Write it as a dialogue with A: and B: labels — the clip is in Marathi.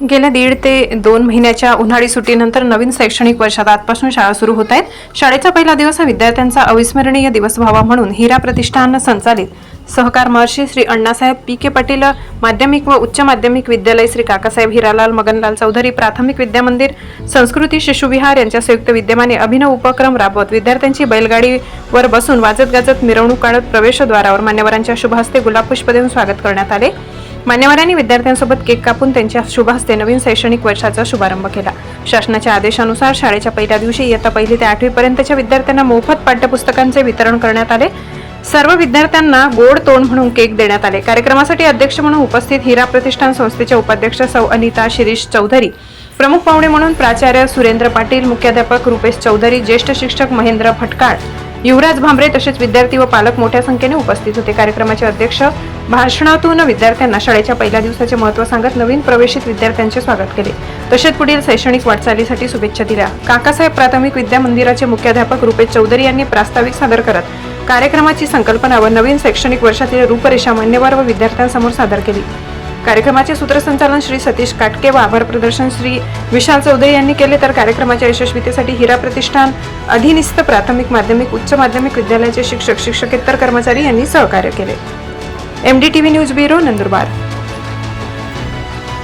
A: गेल्या दीड ते दोन महिन्याच्या उन्हाळी सुट्टीनंतर नवीन शैक्षणिक वर्षात आजपासून शाळा सुरू होत आहेत. शाळेचा पहिला दिवस हा विद्यार्थ्यांचा अविस्मरणीय दिवस व्हावा म्हणून हिरा प्रतिष्ठान संचालित. सहकार महर्षी श्री अण्णासाहेब पी के पाटील माध्यमिक व उच्च माध्यमिक विद्यालय श्री काकासाहेब हिरालाल मगनलाल चौधरी प्राथमिक विद्यामंदिर संस्कृती शिशुविहार यांच्या संयुक्त विद्यमाने अभिनव उपक्रम राबवत विद्यार्थ्यांची बैलगाडीवर बसून वाजत गाजत मिरवणूक काढत प्रवेशद्वारावर मान्यवरांच्या शुभ हस्ते गुलाब पुष्प देऊन स्वागत करण्यात आले. मान्यवरांनी विद्यार्थ्यांसोबत केक कापून त्यांच्या शुभ हस्ते नवीन शैक्षणिक वर्षाचा शुभारंभ केला. शासनाच्या आदेशानुसार शाळेच्या पहिल्या दिवशी इयत्ता पहिली ते आठवीपर्यंतच्या विद्यार्थ्यांना मोफत पाठ्यपुस्तकांचे वितरण करण्यात आले. सर्व विद्यार्थ्यांना गोड तोंड म्हणून केक देण्यात आले. कार्यक्रमासाठी अध्यक्ष म्हणून उपस्थित हिरा प्रतिष्ठान संस्थेच्या उपाध्यक्ष सौ अनिता शिरीष चौधरी प्रमुख पाहुणे म्हणून प्राचार्य सुरेंद्र पाटील मुख्याध्यापक रुपेश चौधरी ज्येष्ठ शिक्षक महेंद्र फटकाळ युवराज भांबरे तसेच विद्यार्थी व पालक मोठ्या संख्येने उपस्थित होते. कार्यक्रमाचे अध्यक्ष भाषणातून विद्यार्थ्यांना शाळेच्या पहिल्या दिवसाचे महत्त्व सांगत नवीन प्रवेशित विद्यार्थ्यांचे स्वागत केले. तसेच पुढील शैक्षणिक वाटचालीसाठी शुभेच्छा दिल्या. काकासाहेब प्राथमिक विद्या मंदिराचे मुख्याध्यापक रुपेश चौधरी यांनी प्रास्ताविक सादर करत कार्यक्रमाची संकल्पना व नवीन शैक्षणिक वर्षातील रूपरेषा मान्यवर व विद्यार्थ्यांसमोर सादर केली. कार्यक्रमाचे सूत्रसंचालन श्री सतीश काटके व आभार प्रदर्शन श्री विशाल चौधरी यांनी केले. तर कार्यक्रमाच्या यशस्वीतेसाठी हिरा प्रतिष्ठान अधिनिस्त प्राथमिक माध्यमिक उच्च माध्यमिक विद्यालयाचे शिक्षक शिक्षकेतर कर्मचारी यांनी सहकार्य केले. M D T V news bureau Nandurbar.